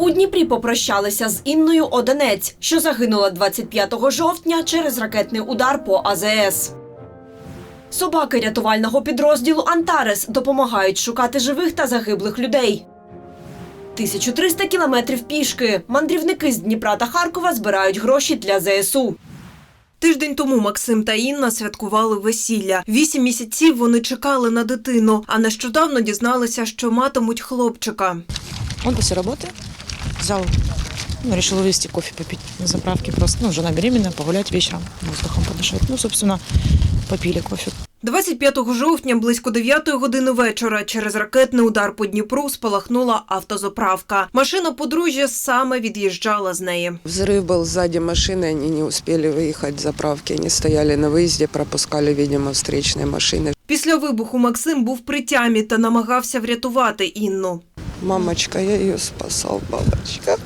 У Дніпрі попрощалися з Інною Одинець, що загинула 25 жовтня через ракетний удар по АЗС. Собаки рятувального підрозділу Антарес допомагають шукати живих та загиблих людей. 1300 кілометрів пішки. Мандрівники з Дніпра та Харкова збирають гроші для ЗСУ. Тиждень тому Максим та Інна святкували весілля. Вісім місяців вони чекали на дитину, а нещодавно дізналися, що матимуть хлопчика. Он после работы взял, ну, решил вывести кофе попить на заправке просто. Ну, жена беременная, погулять вечером, воздухом подышать. Ну, собственно, попили кофе. 25 жовтня близько 9 години вечора через ракетний удар по Дніпру спалахнула автозаправка. Машина подружжя саме від'їжджала з неї. Взрыв был сзади машины, они не успели выехать с заправки. Они стояли на выезде, пропускали, видимо, встречные машины. Після вибуху Максим був при тямі та намагався врятувати Інну. Мамочка, я ее спасал, мамочка.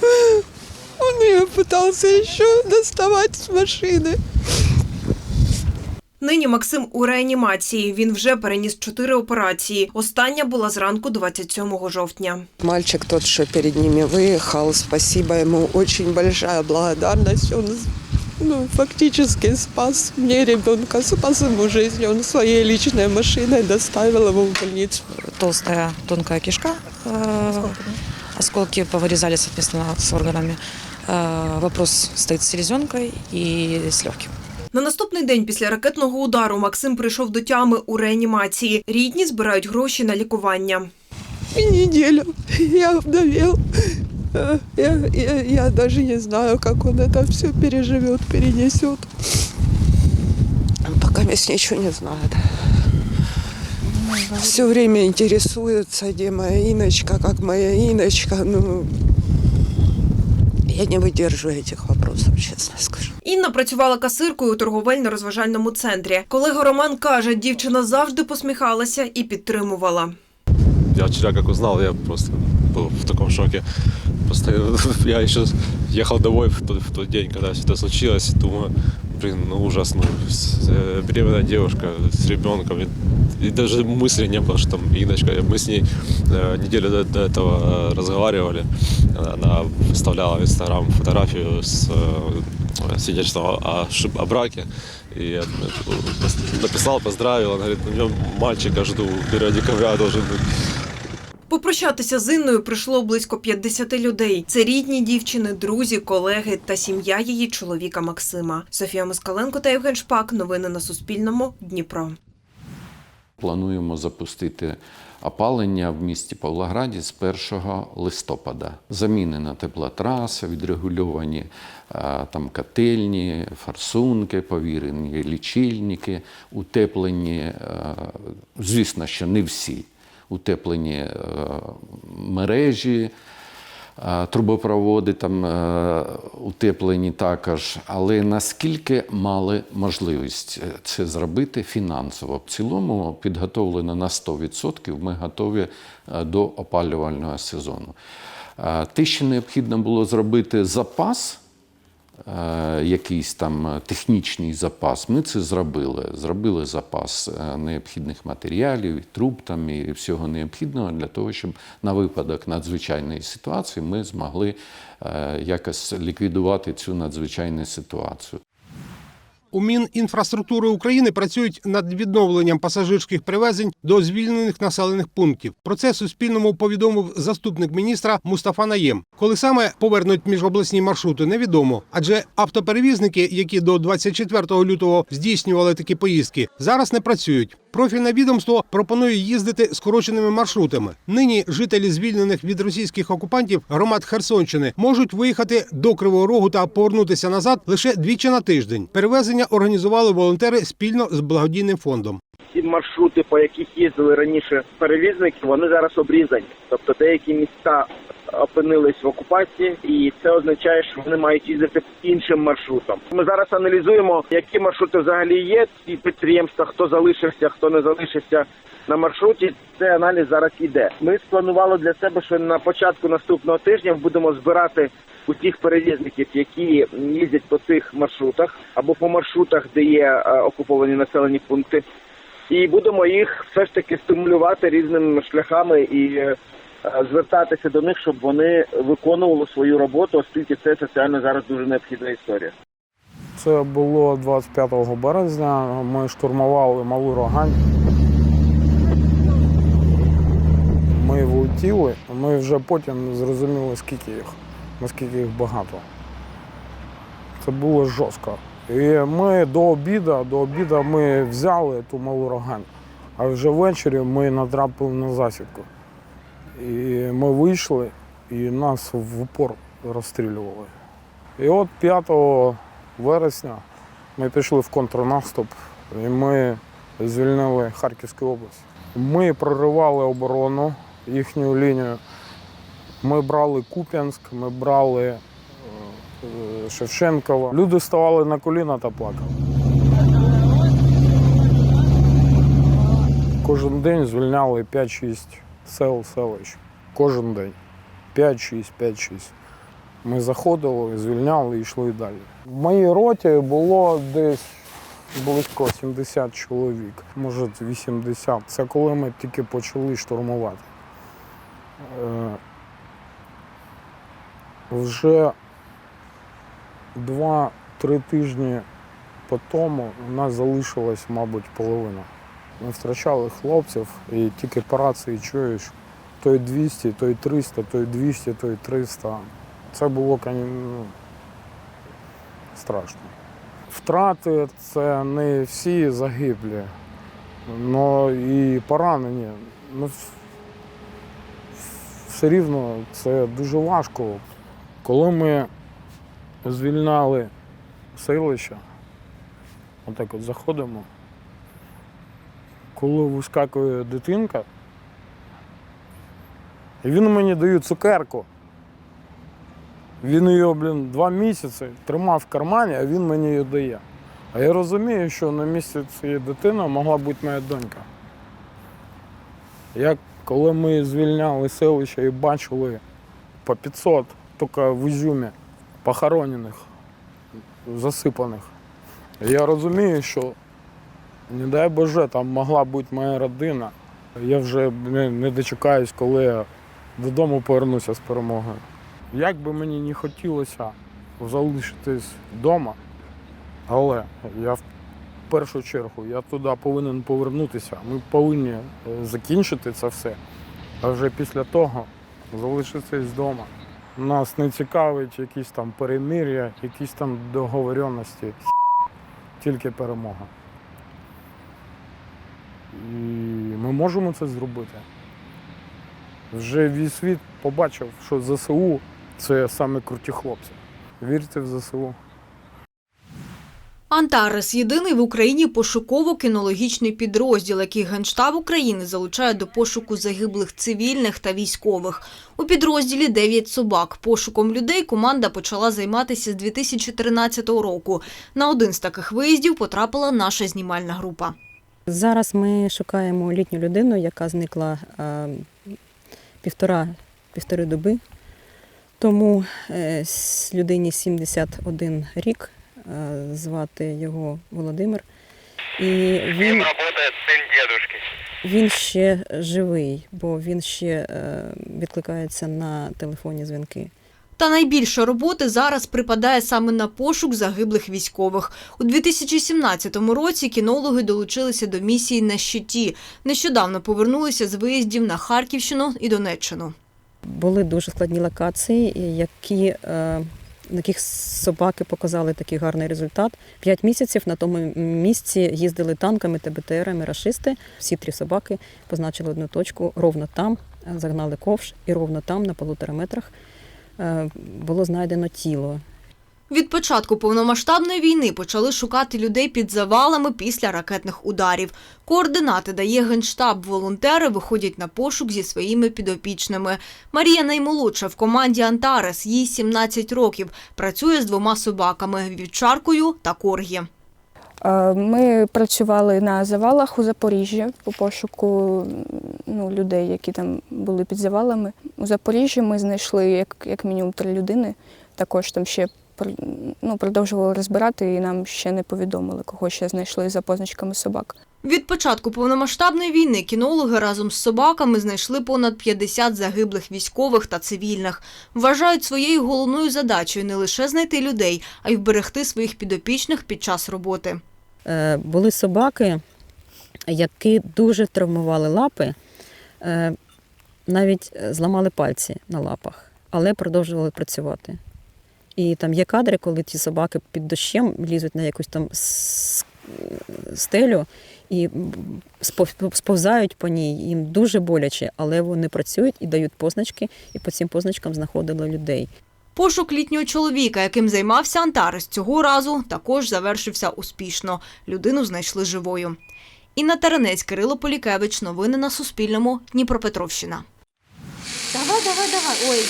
Он ее пытался еще доставать с машины. Нині Максим у реанімації. Він вже переніс чотири операції. Остання була зранку 27 жовтня. Мальчик тот, что перед ними выехал, спасибо ему, очень большая благодарность. Он ну, фактически спас мне ребенка, спас ему жизнь. Он своей личной машиной доставил его в больницу. Толстая, тонкая кишка. э, Осколки повырезали, соответственно, с органами. Э, Вопрос стоит с селезенкой и с легким. На наступний день після ракетного удару Максим прийшов до тями у реанімації. Рідні збирають гроші на лікування. И неделю я вдовел. Э, Я, я, я даже не знаю, как он это все переживет, перенесет. Пока мест ничего не знает. Все время интересуется, где моя Иночка, как моя Иночка. Ну, я не выдерживаю этих вопросов, честно скажу. Інна працювала касиркою у торговельно-розважальному центрі. Колега Роман каже, дівчина завжди посміхалася і підтримувала. Я вчера как узнал, я просто был в таком шоке. Просто я еще ехал домой в тот, в тот день, когда все это случилось, и думаю, блин, ну ужас, ну, с- э, беременная девушка с ребенком, и, и даже мысли не было, что там Иночка, мы с ней э, неделю до, до этого э, разговаривали, она выставляла в Инстаграм фотографию с э, свидетельством о, ошиб- о браке, и я э, написал, поздравил, она говорит, ну, я мальчика жду, 1 декабря должен быть. Попрощатися з Інною прийшло близько 50 людей. Це рідні дівчини, друзі, колеги та сім'я її чоловіка Максима. Софія Москаленко та Євген Шпак. Новини на Суспільному. Дніпро. Плануємо запустити опалення в місті Павлограді з 1 листопада. Замінена теплотраса, відрегульовані е, там котельні, форсунки, повірені лічильники, утеплені, е, звісно, що не всі, утеплені е, мережі. Е, Трубопроводи там е, утеплені також, але наскільки мали можливість е, це зробити фінансово? В цілому підготовлено на 100%, ми готові до опалювального сезону. Те, що необхідно було зробити запас, якийсь там е, технічний запас. Ми це зробили. Зробили запас е, необхідних матеріалів, труб там і всього необхідного для того, щоб на випадок надзвичайної ситуації ми змогли е, якось ліквідувати цю надзвичайну ситуацію. У Мінінфраструктури України працюють над відновленням пасажирських перевезень до звільнених населених пунктів. Про це Суспільному повідомив заступник міністра Мустафа Наєм. Коли саме повернуть міжобласні маршрути, невідомо. Адже автоперевізники, які до 24 лютого здійснювали такі поїздки, зараз не працюють. Профільне відомство пропонує їздити скороченими маршрутами. Нині жителі звільнених від російських окупантів громад Херсонщини можуть виїхати до Кривого Рогу та повернутися назад лише двічі на тиждень. Перевезення організували волонтери спільно з благодійним фондом. ці маршрути, по яких їздили раніше перевізники, вони зараз обрізані. Тобто деякі міста опинились в окупації, і це означає, що вони мають їздити іншим маршрутом. Ми зараз аналізуємо, які маршрути взагалі є. Ці підприємства, хто залишився, хто не залишився на маршруті. Цей аналіз зараз іде. Ми спланували для себе, що на початку наступного тижня будемо збирати усіх перевізників, які їздять по цих маршрутах або по маршрутах, де є е, окуповані населені пункти і будемо їх все ж таки стимулювати різними шляхами і е, звертатися до них, щоб вони виконували свою роботу, оскільки це соціально зараз дуже необхідна історія. Це було 25 березня. Ми штурмували малу рогань. Ми влетіли, ми вже потім зрозуміли, скільки їх, наскільки їх багато. Це було жорстко. І ми до обіду, до обіду ми взяли ту малу рогань, а вже ввечері ми натрапили на засідку. І ми вийшли і нас в упор розстрілювали. І от 5 вересня ми пішли в контрнаступ і ми звільнили Харківську область. Ми проривали оборону, їхню лінію. Ми брали Куп'янськ, ми брали е, е, Шевченкова. Люди ставали на коліна та плакали. Кожен день звільняли 5-6 сел, селищ. Кожен день. 5-6, 5-6. Ми заходили, звільняли і йшли далі. В моїй роті було десь близько 70 чоловік, може 80. Це коли ми тільки почали штурмувати. Вже 2-3 тижні по тому у нас залишилась, мабуть, половина. Ми втрачали хлопців і тільки по рації чуєш, той 200, той 300, той 200, той 300. Це було ну, страшно. Втрати це не всі загиблі, але і поранені. Ну, все рівно це дуже важко. Коли ми звільняли селище, отак от заходимо, коли вискакує дитинка, і він мені дає цукерку. Він її, блін, два місяці тримав в кармані, а він мені її дає. А я розумію, що на місці цієї дитини могла бути моя донька. Як коли ми звільняли селище і бачили по 500 тільки в Ізюмі похоронених, засипаних, я розумію, що, не дай Боже, там могла бути моя родина. Я вже не, не дочекаюсь, коли я додому повернуся з перемогою. Як би мені не хотілося залишитись вдома, але я в першу чергу я туди повинен повернутися. Ми повинні е, закінчити це все, а вже після того залишитись вдома. Нас не цікавить якісь там перемир'я, якісь там договоренності. Тільки перемога. І ми можемо це зробити. Вже весь світ побачив, що ЗСУ це саме круті хлопці. Вірте в ЗСУ. Антарес єдиний в Україні пошуково-кінологічний підрозділ, який Генштаб України залучає до пошуку загиблих цивільних та військових. У підрозділі 9 собак. Пошуком людей команда почала займатися з 2013 року. На один з таких виїздів потрапила наша знімальна група. Зараз ми шукаємо літню людину, яка зникла е, півтора, півтори доби. Тому е, людині 71 рік, звати його Володимир. І він, работает сын дедушки. він ще живий, бо він ще е, відкликається на телефонні дзвінки. Та найбільше роботи зараз припадає саме на пошук загиблих військових. У 2017 році кінологи долучилися до місії на щиті. Нещодавно повернулися з виїздів на Харківщину і Донеччину. Були дуже складні локації, які, яких собаки показали такий гарний результат. П'ять місяців на тому місці їздили танками та БТРами рашисти. Всі три собаки позначили одну точку ровно там, загнали ковш, і ровно там, на полутора метрах, е, було знайдено тіло. Від початку повномасштабної війни почали шукати людей під завалами після ракетних ударів. Координати дає Генштаб. Волонтери виходять на пошук зі своїми підопічними. Марія наймолодша в команді Антарес. Їй 17 років. Працює з двома собаками – вівчаркою та коргі. Е, Ми працювали на завалах у Запоріжжі по пошуку ну, людей, які там були під завалами. У Запоріжжі ми знайшли як, як мінімум три людини. Також там ще ну, продовжували розбирати, і нам ще не повідомили, кого ще знайшли за позначками собак. Від початку повномасштабної війни кінологи разом з собаками знайшли понад 50 загиблих військових та цивільних. Вважають своєю головною задачею не лише знайти людей, а й вберегти своїх підопічних під час роботи. Е, Були собаки, які дуже травмували лапи, е, навіть е, зламали пальці на лапах, але продовжували працювати. І там є кадри, коли ті собаки під дощем лізуть на якусь там стелю і сповзають по ній. Їм дуже боляче, але вони працюють і дають позначки, і по цим позначкам знаходили людей. Пошук літнього чоловіка, яким займався Антарес, цього разу також завершився успішно. Людину знайшли живою. Інна Теренець, Кирило Полікевич. Новини на Суспільному. Дніпропетровщина. Давай, давай, давай. Ой,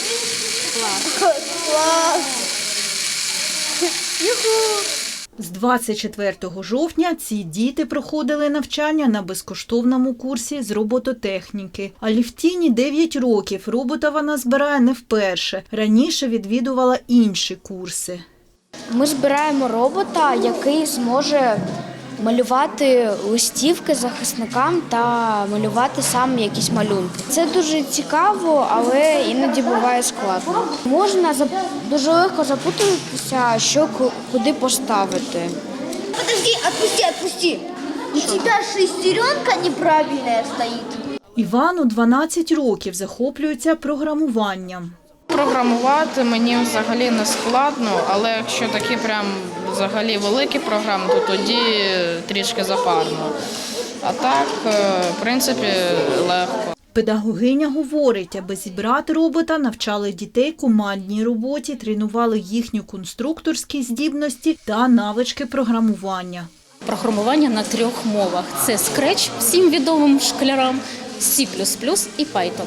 клас. Клас. З 24 жовтня ці діти проходили навчання на безкоштовному курсі з робототехніки. А Лівтіні 9 років. Робота вона збирає не вперше. Раніше відвідувала інші курси. Ми збираємо робота, який зможе малювати листівки захисникам та малювати сам якісь малюнки. Це дуже цікаво, але іноді буває складно. Можна дуже легко запутатися, що куди поставити. Подожди, отпусти, отпусти. У тебя шестеренка неправильная стоит. Івану 12 років захоплюється програмуванням. Програмувати мені взагалі не складно, але якщо такі прям взагалі великі програми, то тоді трішки запарно. А так, е, в принципі, легко. Педагогиня говорить, аби зібрати робота, навчали дітей командній роботі, тренували їхні конструкторські здібності та навички програмування. Програмування на трьох мовах: це Scratch всім відомим школярам, C++ і Python.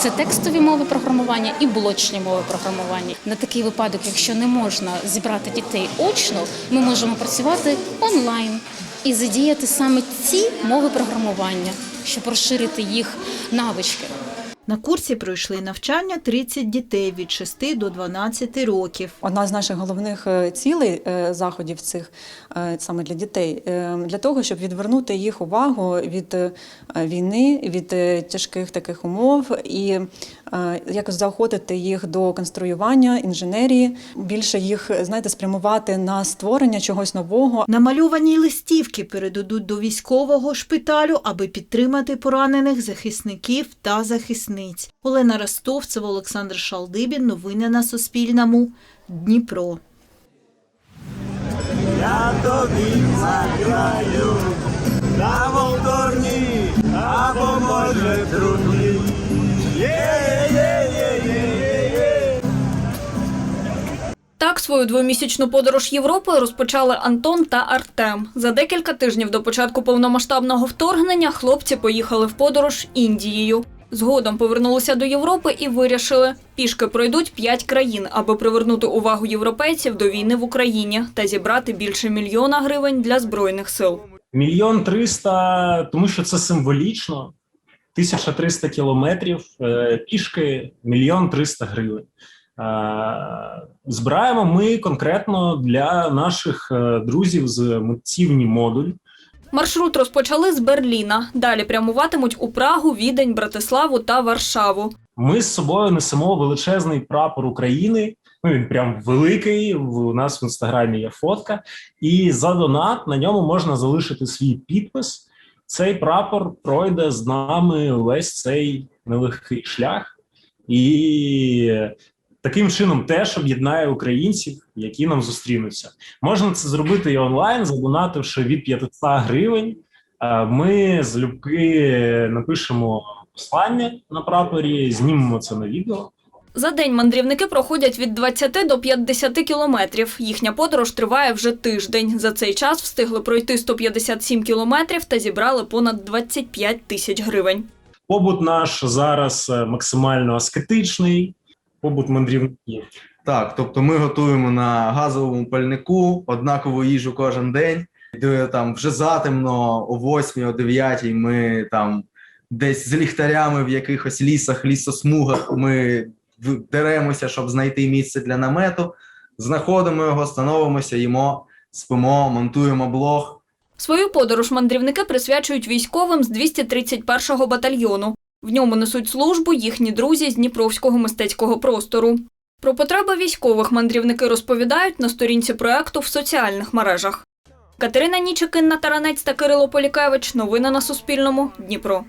Це текстові мови програмування і блочні мови програмування. На такий випадок, якщо не можна зібрати дітей очно, ми можемо працювати онлайн і задіяти саме ці мови програмування, щоб розширити їх навички. На курсі пройшли навчання 30 дітей від 6 до 12 років. Одна з наших головних е, цілей е, заходів цих е, саме для дітей, для того, щоб відвернути їх увагу від війни, від тяжких таких умов і якось заохотити їх до конструювання, інженерії, більше їх знаєте, спрямувати на створення чогось нового. Намальовані листівки передадуть до військового шпиталю, аби підтримати поранених захисників та захисниць. Олена Ростовцева, Олександр Шалдибін. Новини на Суспільному. Дніпро. Я тобі заграю на моторні, або може трудні. Так свою двомісячну подорож Європою розпочали Антон та Артем. За декілька тижнів до початку повномасштабного вторгнення хлопці поїхали в подорож Індією. Згодом повернулися до Європи і вирішили, пішки пройдуть п'ять країн, аби привернути увагу європейців до війни в Україні та зібрати більше мільйона гривень для збройних сил. Мільйон триста, тому що це символічно. 1300 кілометрів е, пішки, мільйон триста гривень. Е, Збираємо ми конкретно для наших е, друзів з митцівні модуль. Маршрут розпочали з Берліна. Далі прямуватимуть у Прагу, Відень, Братиславу та Варшаву. Ми з собою несемо величезний прапор України. Ну він прям великий. У нас в інстаграмі є фотка, і за донат на ньому можна залишити свій підпис. Цей прапор пройде з нами весь цей нелегкий шлях, і таким чином теж об'єднає українців, які нам зустрінуться. Можна це зробити і онлайн, задонативши від 500 гривень. Е, Ми залюбки напишемо послання на прапорі, знімемо це на відео. За день мандрівники проходять від 20 до 50 кілометрів. Їхня подорож триває вже тиждень. За цей час встигли пройти 157 кілометрів та зібрали понад 25 тисяч гривень. Побут наш зараз е, максимально аскетичний, побут мандрівників. Так, тобто ми готуємо на газовому пальнику однакову їжу кожен день. Де там вже затемно, о 8 о 9 ми там десь з ліхтарями в якихось лісах, лісосмугах ми деремося, щоб знайти місце для намету. знаходимо його, становимося, їмо, спимо, монтуємо блог. Свою подорож мандрівники присвячують військовим з 231-го батальйону. В ньому несуть службу їхні друзі з Дніпровського мистецького простору. Про потреби військових мандрівники розповідають на сторінці проекту в соціальних мережах. Катерина Нічикинна Таранець та Кирило Полікевич. Новини на Суспільному. Дніпро.